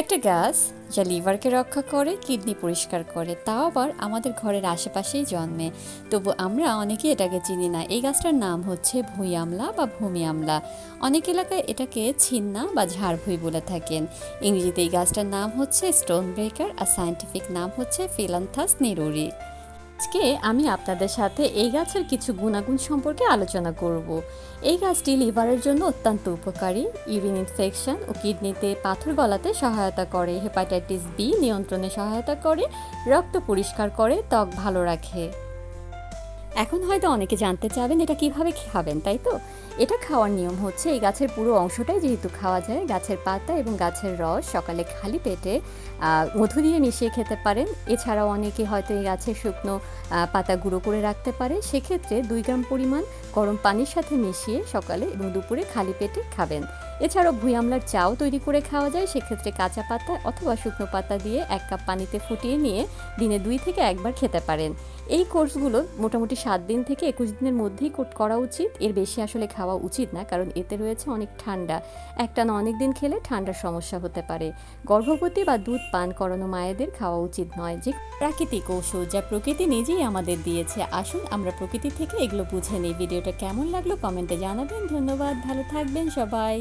একটা গাছ যা লিভারকে রক্ষা করে, কিডনি পরিষ্কার করে, তাও আবার আমাদের ঘরের আশেপাশেই জন্মে। তবু আমরা অনেকে এটাকে চিনি না। এই গাছটার নাম হচ্ছে ভুঁই আমলা বা ভূমি আমলা। অনেক এলাকায় এটাকে ছিন্না বা ঝাড় ভুই বলে থাকেন। ইংরেজিতে এই গাছটার নাম হচ্ছে স্টোন ব্রেকার আর সায়েন্টিফিক নাম হচ্ছে ফিলান্থাস নেরুরি। আজকে আমি আপনাদের সাথে এই গাছের কিছু গুণাগুণ সম্পর্কে আলোচনা করব। এই গাছটি লিভারের জন্য অত্যন্ত উপকারী, ইউরিন ইনফেকশন ও কিডনিতে পাথর গলাতে সহায়তা করে, হেপাটাইটিস বি নিয়ন্ত্রণে সহায়তা করে, রক্ত পরিষ্কার করে, ত্বক ভালো রাখে। এখন হয়তো অনেকে জানতে চাবেন এটা কীভাবে খাবেন, তাই তো? এটা খাওয়ার নিয়ম হচ্ছে এই গাছের পুরো অংশটাই যেহেতু খাওয়া যায়, গাছের পাতা এবং গাছের রস সকালে খালি পেটে মধু দিয়ে মিশিয়ে খেতে পারেন। এছাড়াও অনেকে হয়তো এই গাছের শুকনো পাতা গুঁড়ো করে রাখতে পারে। সেক্ষেত্রে দুই গ্রাম পরিমাণ গরম পানির সাথে মিশিয়ে সকালে এবং দুপুরে খালি পেটে খাবেন। এছাড়াও ভুঁই আমলার চাও তৈরি করে খাওয়া যায়। সেক্ষেত্রে কাঁচা পাতা অথবা শুকনো পাতা দিয়ে এক কাপ পানিতে ফুটিয়ে নিয়ে দিনে দুই থেকে একবার খেতে পারেন। এই কোর্সগুলো মোটামুটি সাত দিন থেকে একুশ দিনের মধ্যেই করা উচিত। এর বেশি আসলে খাওয়া উচিত না, কারণ এতে রয়েছে অনেক ঠান্ডা। একটানা অনেক দিন খেলে ঠান্ডার সমস্যা হতে পারে। গর্ভবতী বা দুধ পান করানো মায়েদের খাওয়া উচিত নয়। যে প্রাকৃতিক ঔষধ যা প্রকৃতি নিজেই আমাদের দিয়েছে, আসুন আমরা প্রকৃতি থেকে এগুলো বুঝে নিই। ভিডিওটা কেমন লাগল কমেন্টে জানাবেন। ধন্যবাদ, ভালো থাকবেন সবাই।